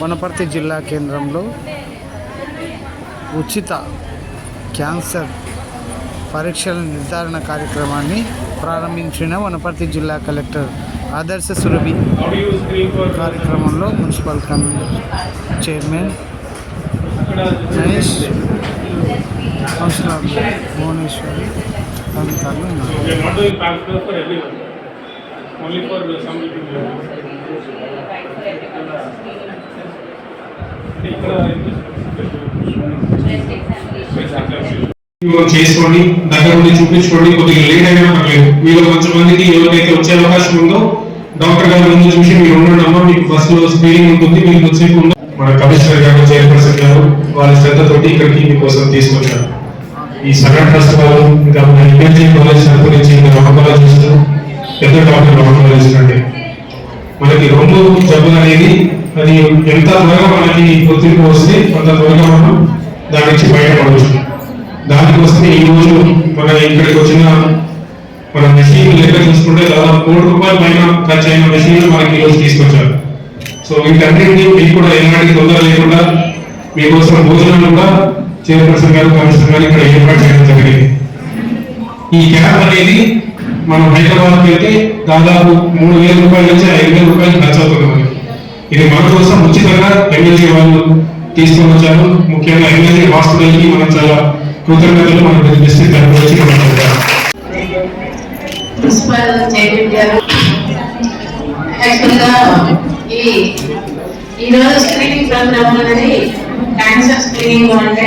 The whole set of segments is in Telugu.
వనపర్తి జిల్లా కేంద్రంలో ఉచిత క్యాన్సర్ పరీక్షల నిర్ధారణ కార్యక్రమాన్ని ప్రారంభించిన వనపర్తి జిల్లా కలెక్టర్ ఆదర్శ సురభి కార్యక్రమంలో municipal committee chairman Mahesh councillor Bhuvaneshwari అధికారులు ఉన్నారు. చేసుకోండి దగ్గర ఉండి చూపించుకోండి కొద్దిగా లేట్ అయినా పర్లేదు. మీలో కొంతమందికి ఎవరికైతే వచ్చే అవకాశం ఉందో డాక్టర్ గారు ముందు చూసి మీరు ఉండడమ్మా మీకు బస్లో స్క్రీనింగ్ ఉంటుంది మీరు వచ్చేపు మన కమిషనర్ గారు చైర్పర్సన్ గారు వారి శ్రద్ధతోటి ఇక్కడికి మీకోసం తీసుకొచ్చారు. ఈ సగం ట్రస్ట్ వాళ్ళు ఇంకా మన ఇండియన్ కాలేజ్ తరపు నుంచి రామకాలజిస్ట్ పెద్ద డాక్టర్ రామకాలజిస్ట్ అండి. మనకి రెండు జబ్బులు అనేది అది ఎంత త్వరగా మనకి గుర్తింపు వస్తే అంత త్వరగా మనం దాని నుంచి బయటపడవచ్చు. దానికి ఈ ఈరోజు మన ఇక్కడికి వచ్చిన మన మెషిన్ లెక్క చూసుకుంటే దాదాపు కోటి రూపాయల పైన ఖర్చు అయిన మెషిన్లు మనకి ఈ రోజు తీసుకొచ్చారు. సో వీటన్నింటినీ మీకు కూడా ఎలాంటి తొందర లేకుండా మీకోసం భోజనం కూడా చైర్పర్సన్ గారు కమిషనర్ గారు ఇక్కడ ఏర్పాటు చేయడం జరిగింది. ఈ క్యాబ్ అనేది మనం హైదరాబాద్కి వెళ్తే దాదాపు మూడు వేల రూపాయల నుంచి ఐదు వేల రూపాయలు ఖర్చు అవుతుంది మనకి. ఇది మన కోసం ఉచితంగా ఎమ్మెల్యే వాళ్ళు తీసుకొని వచ్చారు. ముఖ్యంగా ఎమ్మెల్యే హాస్పిటల్కి మనం చాలా కృతజ్ఞతలు డిస్ట్రిక్ట్ మనం ప్రిన్సిపల్ చైర్మన్ గారు యాక్చువల్గా ఈ ఈరోజు స్క్రీనింగ్ ప్రోగ్రామ్ అనేది క్యాన్సర్ స్క్రీనింగ్ అంటే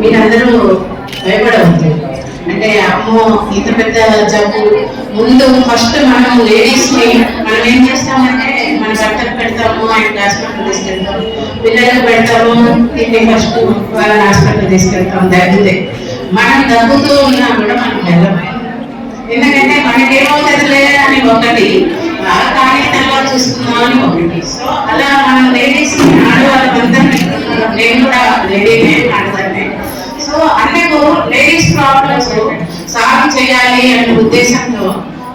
మీరందరూ భయపడవద్దు అంటే అమ్మో ఇంత పెద్ద జబ్బు. ముందు ఫస్ట్ మనం లేడీస్ని మనం ఏం చేస్తామంటే మన భర్తకు పెడతాము ఆయన హాస్పిటల్ తీసుకెళ్తాము. పిల్లలకు పెడతాము తిండి ఫస్ట్ వాళ్ళని హాస్పిటల్ తీసుకెళ్తాం దగ్గుతే మనం దగ్గుతూ ఉన్నా కూడా మనం వెళ్ళమే ఎందుకంటే మనకేమవుతుందిలే అని ఒకటి కానీ తర్వాత చూసుకుందాం అని ఒకటి. సో అలా మనం లేడీస్ ఆడవాళ్ళందరినీ నేను కూడా లేడీనే ఆడదాన్ని. సో అందుకు లేడీస్ ప్రాబ్లమ్స్ సాల్వ్ చేయాలి అనే ఉద్దేశంతో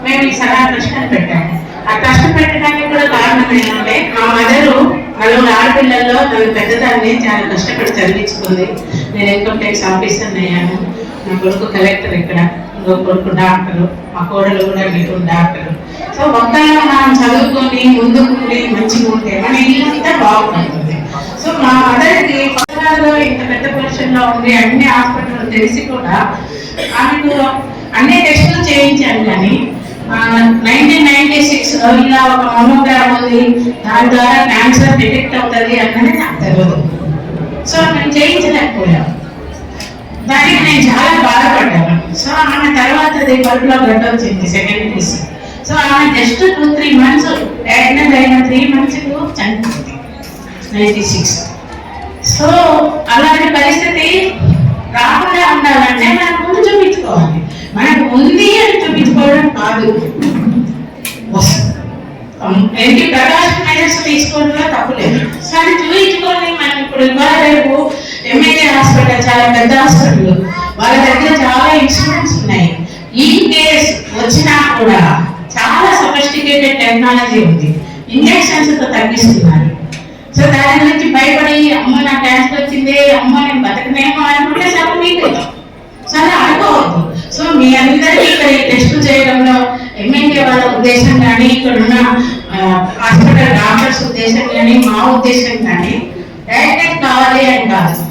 మేము ఈ సలహా ట్రస్ట్ పెట్టాము. ఆ కష్టపెట్టడానికి కూడా కారణం ఏంటంటే మా మదరు నలుగురు ఆడపిల్లల్లో తన పెద్దదాన్ని చాలా కష్టపడి చదివించుకుంది. నేను ఇన్కమ్ ట్యాక్స్ ఆఫీసర్ అయ్యాను. నా కొడుకు కలెక్టర్ ఇక్కడ. ఇంకో కొడుకు డాక్టర్. మా కోడలు కూడా మీకు డాక్టర్. సో మొత్తంగా మనం చదువుకొని ముందుకుండి మంచిగా ఉంటే మన ఇల్లు బాగుంటుంది సో మా మదర్కి పట్టణాల్లో ఇంత పెద్ద పొజిషన్లో ఉండి ఉంది అన్ని హాస్పిటల్ తెలిసి కూడా ఆమెకు అన్ని టెస్టులు చేయించాను కానీ నైన్టీన్ నైన్టీ సిక్స్ ఇలా ఒక మోనోగ్రామ్ ఉంది. దాని ద్వారా క్యాన్సర్ డిటెక్ట్ అవుతుంది అన్నది నాకు తెలియదు సో నేను చేయించలేకపోయాను. దానికి నేను చాలా బాధపడ్డాను. సో ఆమె తర్వాత కడుపులో గడ్డ వచ్చింది సెకండ్ పీస్ సో ఆమె just two three months diagnose అయిన త్రీ మంత్స్ చనిపోయింది. నైన్టీ సిక్స్ సో అలా కాదు. వస్- ఏంటి ప్రకాశ్ మైనస్ తీసుకోవడంలో తప్పులేదు సరే చూపించుకొని మనం ఇప్పుడు ఇవాళ రేపు ఎంఏకే హాస్పిటల్ చాలా పెద్ద హాస్పిటల్. వాళ్ళ దగ్గర చాలా ఇన్స్ట్రుమెంట్స్ ఉన్నాయి. ఈ కేస్ వచ్చినా కూడా చాలా సఫిస్టికేటెడ్ టెక్నాలజీ ఉంది. ఇంజెక్షన్స్ తగ్గిస్తున్నారు. సో దాని గురించి భయపడి అమ్మ నా క్యాన్సర్ వచ్చింది అమ్మ నేను బతక ఉద్దేశం కానీ డైరెక్ట్ కావాలి అని కాదు.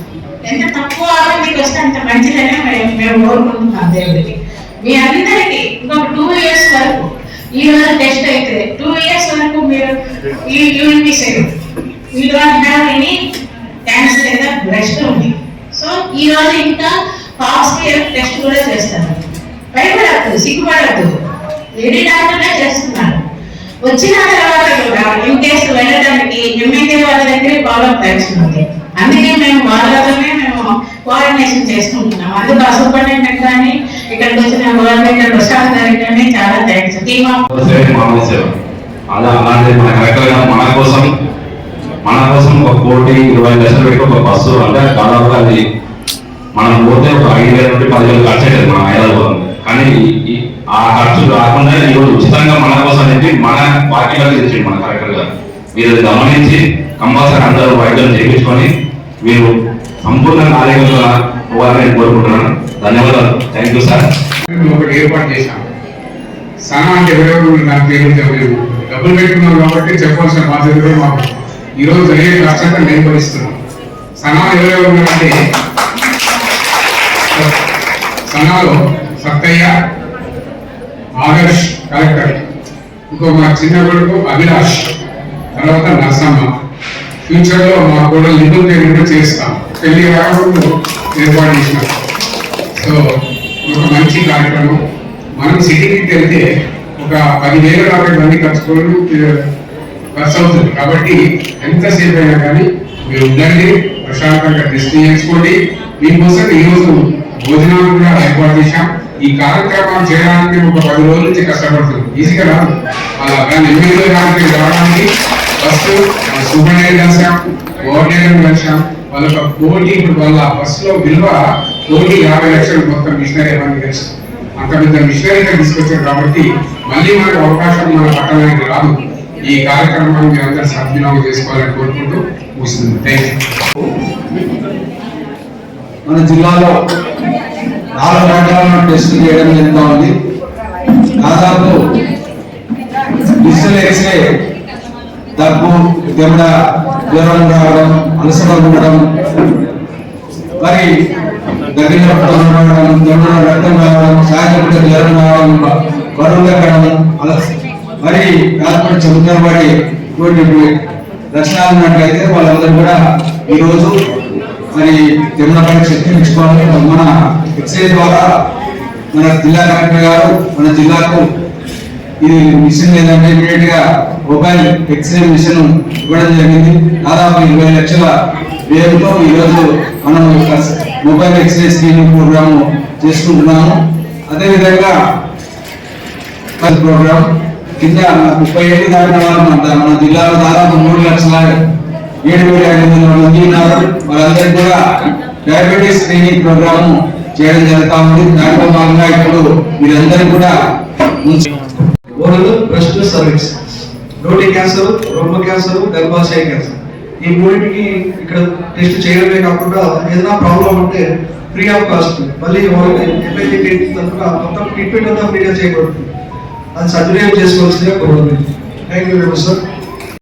ఎంత తక్కువ ఆరోగ్యకి వస్తే అంత మంచిదనే మేము మేము కోరుకుంటున్నాం దేవుడికి. మీ అందరికీ ఇంకొక టూ ఇయర్స్ వరకు ఈ రోజు టెస్ట్ అయితే టూ ఇయర్స్ వరకు మీరు ఈ యూనిట్ సేవ్ ఈ రోజు హ్యావ్ ఎనీ క్యాన్సర్ లేదా బ్రెస్ట్ ఉంది. సో ఈ రోజు ఇంకా కాస్ట్లీ టెస్ట్ కూడా చేస్తారు. భయపడద్దు సిగ్గుపడద్దు. లేడీ డాక్టర్నే చేస్తున్నారు. వచ్చిన తర్వాత కూడా ఇన్ కేసు వెళ్ళడానికి ఎమ్మెల్యే వాళ్ళ దగ్గరే ఫాలో అప్ ఉంది. అందుకే మేము వాళ్ళతోనే మేము కోఆర్డినేషన్ చేసుకుంటున్నాం. అందుకు సూపరింటెండెంట్ కానీ ఇక్కడికి వచ్చిన గవర్నమెంట్ ప్రశాంత్ గారికి కానీ చాలా థ్యాంక్స్ టీమ్ అలా అలాంటిది మన కరెక్ట్ మన కోసం మన కోసం ఒక కోటి ఇరవై లక్షలు పెట్టి ఒక బస్సు అంటే దాదాపుగా అది మనం పోతే ఒక ఐదు వేల నుండి పదివేలు ఖర్చు అవుతుంది మన హైదరాబాద్ కానీ ఆ ఖర్చు రాకుండా ఈరోజు ఉచితంగా మన కోసం అనేది మన పార్టీలకు తెచ్చింది మన కలెక్టర్ గారు. మీరు గమనించి కంపల్సరీ అందరూ వైద్యం చేయించుకొని మీరు సంపూర్ణంగా ఆరోగ్యంతో పోవాలని కోరుకుంటున్నాను. ధన్యవాదాలు. థ్యాంక్ యూ సార్ మేము ఒకటి ఏర్పాటు చేశాం. సనా అంటే ఎవరెవరు నాకు పేరు చెప్పలేదు డబ్బులు పెట్టుకున్నాం కాబట్టి చెప్పాల్సిన బాధ్యత కూడా మాకు. ఈరోజు జరిగే కష్టంగా నేను భరిస్తున్నాం సనా ఎవరెవరు ఉన్నారంటే సనాలో సత్తయ్య ఆదర్శ్ కలెక్టర్. ఇంకో మా చిన్న కొడుకు అభిలాష్ తర్వాత నర్సమ్మ. ఫ్యూచర్లో మా కూడా నిధులు పేరు చేస్తాం. పెళ్ళి రాకముందు ఏర్పాటు చేసినాం సో ఒక మంచి కార్యక్రమం. మనం సిటీకి వెళ్తే ఒక పదివేల యాభై మంది ఖర్చుకోవడం ఖర్చు అవుతుంది. కాబట్టి ఎంతసేపు అయినా కానీ మీరు ఉండండి ప్రశాంతంగా టెస్ట్ చేసుకోండి. మీకోసం ఈ రోజు భోజనాలు కూడా ఏర్పాటు చేశాం. ఈ కార్యక్రమం చేయడానికి ఒక పది రోజుల నుంచి కష్టపడుతుంది. ఈజీగా రాదు అలా దాన్ని ఎమ్మెల్యే గారికి రావడానికి ఫస్ట్ సూపరింటెండెంట్ కలిసాం కోఆర్డినేటర్ కలిసాం వాళ్ళ యొక్క కోటి ఇప్పుడు వాళ్ళ బస్లో విలువ కోటి యాభై లక్షలు మొత్తం మిషనరీ అవన్నీ కలిసి అంత పెద్ద మిషనరీ తీసుకొచ్చారు కాబట్టి మళ్ళీ మనకు అవకాశం మన పట్టణానికి రాదు. ఈ కార్యక్రమాన్ని మీరు అందరూ సద్వినియోగం చేసుకోవాలని కోరుకుంటూ ముగిస్తుంది థ్యాంక్ యూ మన జిల్లాలో నాలుగు రకాలను టెస్ట్ చేయడం జరుగుతూ ఉంది? దాదాపు డిజిటల్ ఎక్స్రే దగ్గు దెబ్బ జ్వరం రావడం అలసట ఉండడం మరి దగ్గర రావడం దెబ్బ రక్తం రావడం సాయంత్రం జ్వరం రావడం బరువు ఎక్కడం అలస మరి కాకుండా చెబుతున్న వాటి ఇటువంటి లక్షణాలు ఉన్నట్లయితే వాళ్ళందరూ కూడా ఈరోజు మరి తిరుమల పరీక్ష మన ఎక్స్రే ద్వారా మన జిల్లా కలెక్టర్ గారు మన జిల్లాకు ఇది మిషన్ లేదంటే ఇమీడియట్గా మొబైల్ ఎక్స్రే మిషన్ ఇవ్వడం జరిగింది. దాదాపు ఇరవై లక్షల వ్యయంతో ఈరోజు మనం ఒక మొబైల్ ఎక్స్రే స్క్రీనింగ్ ప్రోగ్రామ్ చేసుకుంటున్నాము. అదేవిధంగా ప్రోగ్రామ్ కింద ముప్పై ఏళ్ళు దాటిన వాళ్ళు మన మన జిల్లాలో దాదాపు మూడు లక్షల ఏడు వేల ఐదు వందల మంది ఉన్నారు. వాళ్ళందరికీ కూడా డయాబెటీస్ స్క్రీనింగ్ ప్రోగ్రాము చేయడం జరుగుతా ఉంది దాంట్లో భాగంగా ఇప్పుడు మీరందరూ కూడా ఓరల్ బ్రెస్ట్ సర్వీస్. నోటి క్యాన్సర్ రొమ్మ క్యాన్సర్ గర్భాశయ క్యాన్సర్. ఈ మూడింటికి ఇక్కడ టెస్ట్ చేయడమే కాకుండా ఏదైనా ప్రాబ్లం ఉంటే ఫ్రీ ఆఫ్ కాస్ట్. మళ్ళీ వాళ్ళకి ఎమ్మెల్యే తరఫున మొత్తం ట్రీట్మెంట్ అంతా ఫ్రీగా చేయబడుతుంది అది సద్వినియోగం చేసుకోవాల్సిందిగా కోరుతుంది thank you very much sir